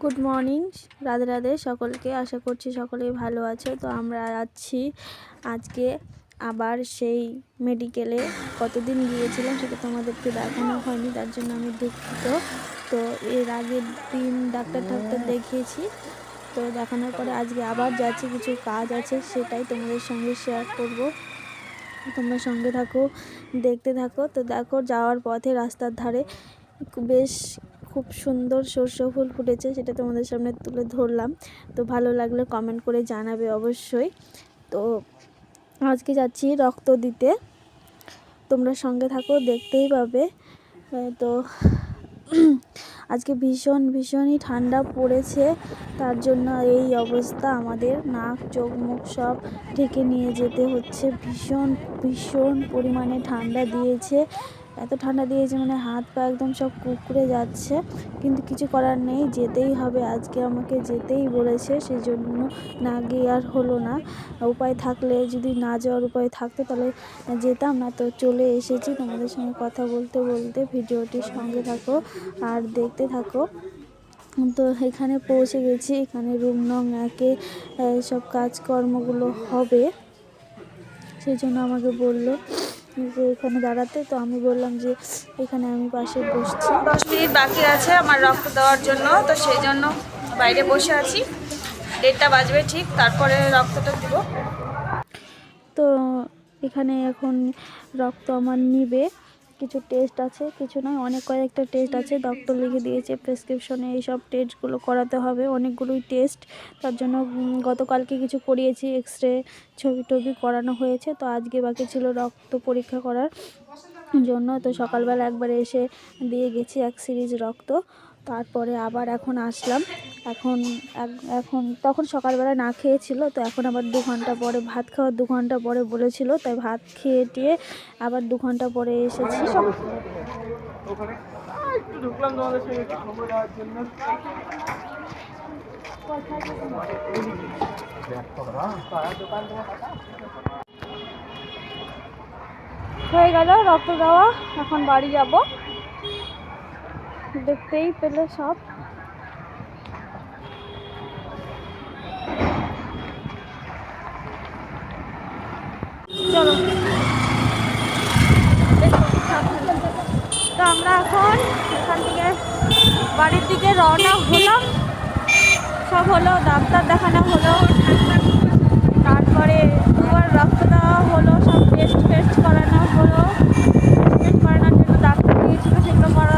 Good morning Radhe Radhe, সকলকে আশা করছি সকলেই ভালো আছে। তো আমরা যাচ্ছি আজকে আবার সেই মেডিকেলে কতদিন গিয়েছিলাম সেটা তোমাদেরকে দেখানো হয়নি, তার জন্য আমি দুঃখিত। তো এর আগের দিন ডাক্তার টাক্তার দেখিয়েছি, তো দেখানোর পরে আজকে আবার যাচ্ছি, কিছু কাজ আছে সেটাই তোমাদের সঙ্গে শেয়ার করব। তোমরা সঙ্গে থাকো, দেখতে থাকো। তো দেখো, যাওয়ার পথে রাস্তার ধারে বেশ খুব সুন্দর সর্ষে ফুল ফুটেছে, সেটা তোমাদের সামনে তুলে ধরলাম। তো ভালো লাগলে কমেন্ট করে জানাবে অবশ্যই। তো আজকে যাচ্ছি রক্ত দিতে। তোমরা সঙ্গে থাকো, দেখতেই পাবে। তো আজকে ভীষণ, ভীষণই ঠান্ডা পড়েছে। তার জন্য এই অবস্থা আমাদের। নাক, চোখ, মুখ সব ঢেকে নিয়ে যেতে হচ্ছে। ভীষণ ভীষণ পরিমাণে ঠান্ডা দিয়েছে। এত ঠান্ডা দিয়েছে মানে হাত পা একদম সব কুকড়ে যাচ্ছে। কিন্তু কিছু করার নেই, যেতেই হবে। আজকে আমাকে যেতেই বলেছে সেই জন্য না গিয়ে আর হলো না। উপায় থাকলে, যদি না যাওয়ার উপায় থাকতো, তাহলে যেতাম। না তো চলে এসেছি তোমাদের সঙ্গে কথা বলতে বলতে। ভিডিওটির সঙ্গে থাকো আর দেখতে থাকো। তো এখানে পৌঁছে গেছি। এখানে রুম নং একে সব কাজকর্মগুলো হবে। সেই জন্য আমাকে বলল যে এখানে দাঁড়াতে তো আমি বললাম যে এখানে আমি পাশে বসছি। দশ মিনিট বাকি আছে আমার রক্ত দেওয়ার জন্য তো সেই জন্য বাইরে বসে আছি। ডেটটা বাজবে ঠিক তারপরে রক্তটা দিব। তো এখানে এখন রক্ত আমার নিবে। কিছু টেস্ট আছে, কিছু নয়, অনেক কয়েকটা টেস্ট আছে। ডক্টর লিখে দিয়েছে প্রেসক্রিপশনে এইসব টেস্টগুলো করাতে হবে। অনেকগুলোই টেস্ট তার জন্য গতকালকে কিছু করিয়েছি এক্স রে ছবি টবি করানো হয়েছে। তো আজকে বাকি ছিল রক্ত পরীক্ষা করার জন্য। তো সকালবেলা একবার এসে দিয়ে গেছি এক সিরিজ রক্ত। তারপরে আবার এখন আসলাম। এখন এখন তখন সকালবেলা না খেয়েছিল তো এখন আবার দু ঘণ্টা পরে ভাত খাওয়ার দু ঘণ্টা পরে বলেছিল তাই ভাত খেয়ে টিয়ে আবার দু ঘণ্টা পরে এসেছি। হয়ে গেল রক্ত দেওয়া এখন বাড়ি যাব। দেখতেই পেলে সব চলো তো আমরা এখন এখান থেকে বাড়ির দিকে রওনা হলাম। সব হলো ডাক্তার দেখানো হলো। তারপরে দুবার রক্ত দেওয়া হলো সব টেস্ট ফেস্ট করানো হলো টেস্ট করানোর জন্য ডাক্তার দিয়েছিল সেগুলো করা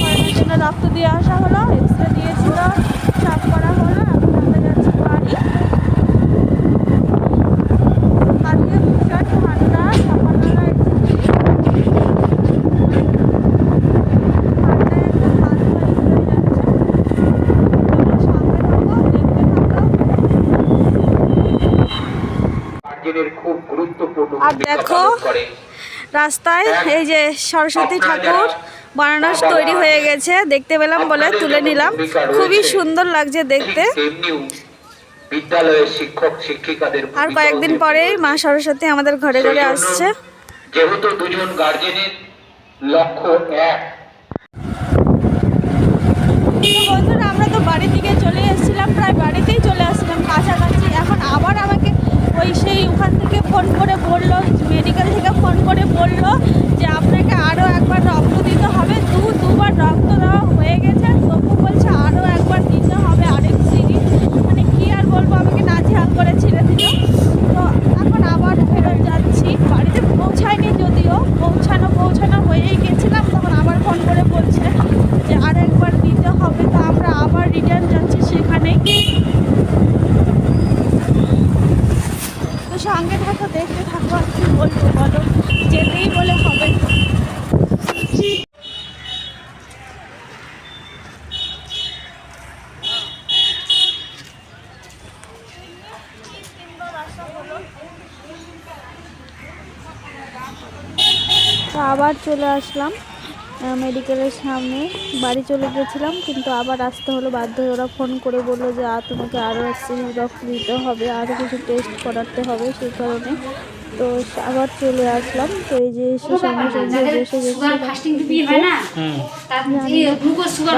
করানোর জন্য রক্ত দিয়ে আসা হলো এক্স রে দিয়েছিল সব করা হলো এখন আমরা যাচ্ছি বাড়ি আজকে ভীষণ ঠান্ডা সকালবেলা এসেছি ঠান্ডায় একদম হাত ভারী হয়ে যাচ্ছে তোমরা সঙ্গে থাকো দেখতে থাকো গার্জেনের খুব গুরুত্বপূর্ণ আর ভূমিকা দেখো, পালন করে। রাস্তায় এই যে সরস্বতী ঠাকুর বানানো তৈরি হয়ে গেছে দেখতে পেলাম বলে তুলে নিলাম। খুবই সুন্দর লাগছে দেখতে। বিদ্যালয়ের শিক্ষক শিক্ষিকাদের আর কয়েকদিন। পরেই মা সরস্বতী আমাদের ঘরে ঘরে আসছে। যেহেতু দুজন গার্জেনের লক্ষ্য এক তো বন্ধুরা আমরা তো বাড়ির দিকে চলে এসেছিলাম প্রায় বাড়িতেই চলে আসছিলাম কাছাকাছি এখন আবার আমাকে ওই সেই ফোন করে বলল মেডিকেল থেকে ফোন করে বলল যে আপনাকে আরও একবার রক্ত দিতে হবে দু দুবার রক্ত দেওয়া হয়ে গেছে তবু বলছে আরও একবার দিতে হবে আরেক সিরিজ মানে কি আর বলব আমাকে নাজেহাল করে ছেড়ে দিল তো এখন আবার ফেরত যাচ্ছি বাড়িতে পৌঁছায়নি যদিও পৌঁছানো পৌঁছানো হয়েই গেছিলাম তখন আবার ফোন করে বলছে যে আর একবার দিতে হবে তো আমরা আবার রিটার্ন যাচ্ছি সেখানেই তো সঙ্গে থাকো দেখতে থাকো আর কি বলব বলো যেতেই বলে হবে। আবার চলে আসলাম মেডিকেলের সামনে। বাড়ি চলে গেছিলাম, কিন্তু আবার আসতে হলো, বাধ্য হয়ে ওরা ফোন করে বলল যে তোমাকে আরও এক রক্ত দিতে হবে, আরও কিছু টেস্ট করাতে হবে, সেই কারণে তো আবার চলে আসলাম। তো এই যে হয়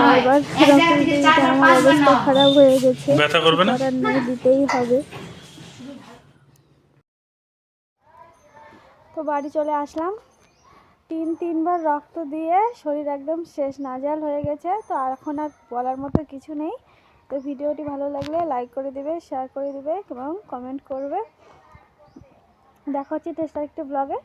হয় আবার অবস্থা খারাপ হয়ে গেছে। ব্যথা করবে না? করার নেই দিতেই হবে। তো বাড়ি চলে আসলাম। তিন তিনবার রক্ত দিয়ে শরীর একদম শেষ নাজাল হয়ে গেছে। তো আর এখন আর বলার মতো কিছু নেই। তো ভিডিওটি ভালো লাগলে লাইক করে দিবে শেয়ার করে দিবে এবং কমেন্ট করবে। দেখা হচ্ছে টেস্টার একটি ব্লগে